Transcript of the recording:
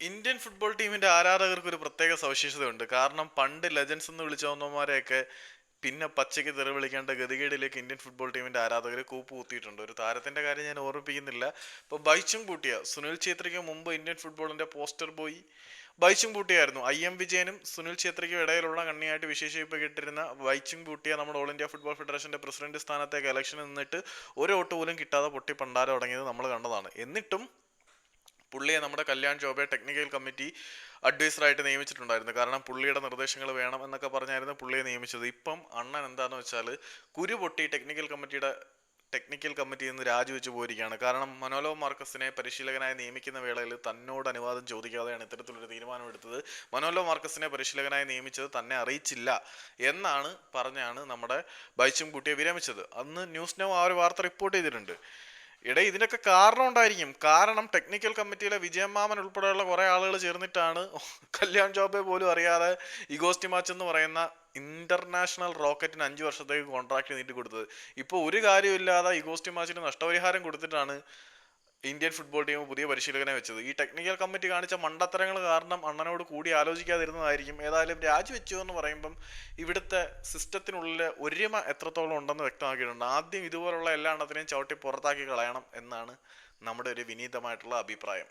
Indian football ടീമിന്റെ ആരാധകർക്ക് ഒരു പ്രത്യേക സവിശേഷതയുണ്ട്. കാരണം പണ്ട് ലെജൻസ് എന്ന് വിളിച്ചവന്നമാരെയൊക്കെ പിന്നെ പച്ചയ്ക്ക് തെറി വിളിക്കേണ്ട ഗതികേടിലേക്ക് ഇന്ത്യൻ ഫുട്ബോൾ ടീമിന്റെ ആരാധകർ കൂപ്പ് കുത്തിയിട്ടുണ്ട്. ഒരു താരത്തിന്റെ കാര്യം ഞാൻ ഓർമ്മിപ്പിക്കുന്നില്ല. ഇപ്പൊ ബൈച്ചും പൂട്ടിയ സുനിൽ ഛേത്രിക്ക് മുമ്പ് ഇന്ത്യൻ ഫുട്ബോളിന്റെ പോസ്റ്റർ ബോയ്. ബൈച്ചും പൂട്ടിയായിരുന്നു. ഐ എം വിജയനും സുനിൽ ഛേത്രിക്കും ഇടയിലുള്ള കണ്ണിയായിട്ട് വിശേഷിപ്പിക്കപ്പെട്ടിരുന്ന ബൈച്ചും പൂട്ടിയ നമ്മുടെ ഓൾ ഇന്ത്യ ഫുട്ബോൾ ഫെഡറേഷന്റെ പ്രസിഡന്റ് സ്ഥാനത്തേക്ക് ഇലക്ഷനിൽ നിന്നിട്ട് ഒരു വോട്ട് പോലും കിട്ടാതെ പൊട്ടി പണ്ടാരം തുടങ്ങിയത് നമ്മൾ കണ്ടതാണ്. എന്നിട്ടും പുള്ളിയെ നമ്മുടെ കല്യാൺ ചോബയെ ടെക്നിക്കൽ കമ്മിറ്റി അഡ്വൈസറായിട്ട് നിയമിച്ചിട്ടുണ്ടായിരുന്നു. കാരണം പുള്ളിയുടെ നിർദ്ദേശങ്ങൾ വേണം എന്നൊക്കെ പറഞ്ഞായിരുന്നു പുള്ളിയെ നിയമിച്ചത്. ഇപ്പം അണ്ണൻ എന്താന്ന് വെച്ചാൽ കുരു പൊട്ടി ടെക്നിക്കൽ കമ്മിറ്റിയുടെ ടെക്നിക്കൽ കമ്മിറ്റിയിൽ നിന്ന് രാജിവെച്ച് പോയിരിക്കുകയാണ്. കാരണം മനോലോ മാർക്കസിനെ പരിശീലകനായി നിയമിക്കുന്ന വേളയിൽ തന്നോട് അനുവാദം ചോദിക്കാതെയാണ് ഇത്തരത്തിലൊരു തീരുമാനമെടുത്തത്. മനോലോ മാർക്കസിനെ പരിശീലകനായി നിയമിച്ചത് തന്നെ അറിയിച്ചില്ല എന്നാണ് പറഞ്ഞാണ് നമ്മുടെ ബൈച്ചും കുട്ടിയെ വിരമിച്ചത്. അന്ന് ന്യൂസ് നോ ആ ഒരു വാർത്ത റിപ്പോർട്ട് ചെയ്തിട്ടുണ്ട്. ഇടേ ഇതിനൊക്കെ കാരണം ഉണ്ടായിരിക്കും. കാരണം ടെക്നിക്കൽ കമ്മിറ്റിയിലെ വിജയമാമൻ ഉൾപ്പെടെയുള്ള കുറേ ആളുകൾ ചേർന്നിട്ടാണ് കല്യാൺ ജോബെ പോലും അറിയാതെ ഇഗോസ്റ്റി മാച്ച് എന്ന് പറയുന്ന ഇന്റർനാഷണൽ റോക്കറ്റിന് അഞ്ച് വർഷത്തേക്ക് കോൺട്രാക്ട് നീട്ടി കൊടുത്തത് ഇപ്പോൾ ഒരു കാര്യമില്ലാതെ ഇഗോസ്റ്റി മാച്ചിന് നഷ്ടപരിഹാരം കൊടുത്തിട്ടാണ് ഇന്ത്യൻ ഫുട്ബോൾ ടീം പുതിയ പരിശീലകനെ വെച്ചത്. ഈ ടെക്നിക്കൽ കമ്മിറ്റി കാണിച്ച മണ്ടത്തരങ്ങൾ കാരണം അണ്ണനോട് കൂടി ആലോചിക്കാതിരുന്നതായിരിക്കും. ഏതായാലും രാജിവെച്ചു എന്ന് പറയുമ്പം ഇവിടുത്തെ സിസ്റ്റത്തിനുള്ളിൽ ഒരുമ എത്രത്തോളം ഉണ്ടെന്ന് വ്യക്തമാക്കിയിട്ടുണ്ട്. ആദ്യം ഇതുപോലുള്ള എല്ലാ എണ്ണത്തിനെയും ചവിട്ടി പുറത്താക്കി കളയണം എന്നാണ് നമ്മുടെ ഒരു വിനീതമായിട്ടുള്ള അഭിപ്രായം.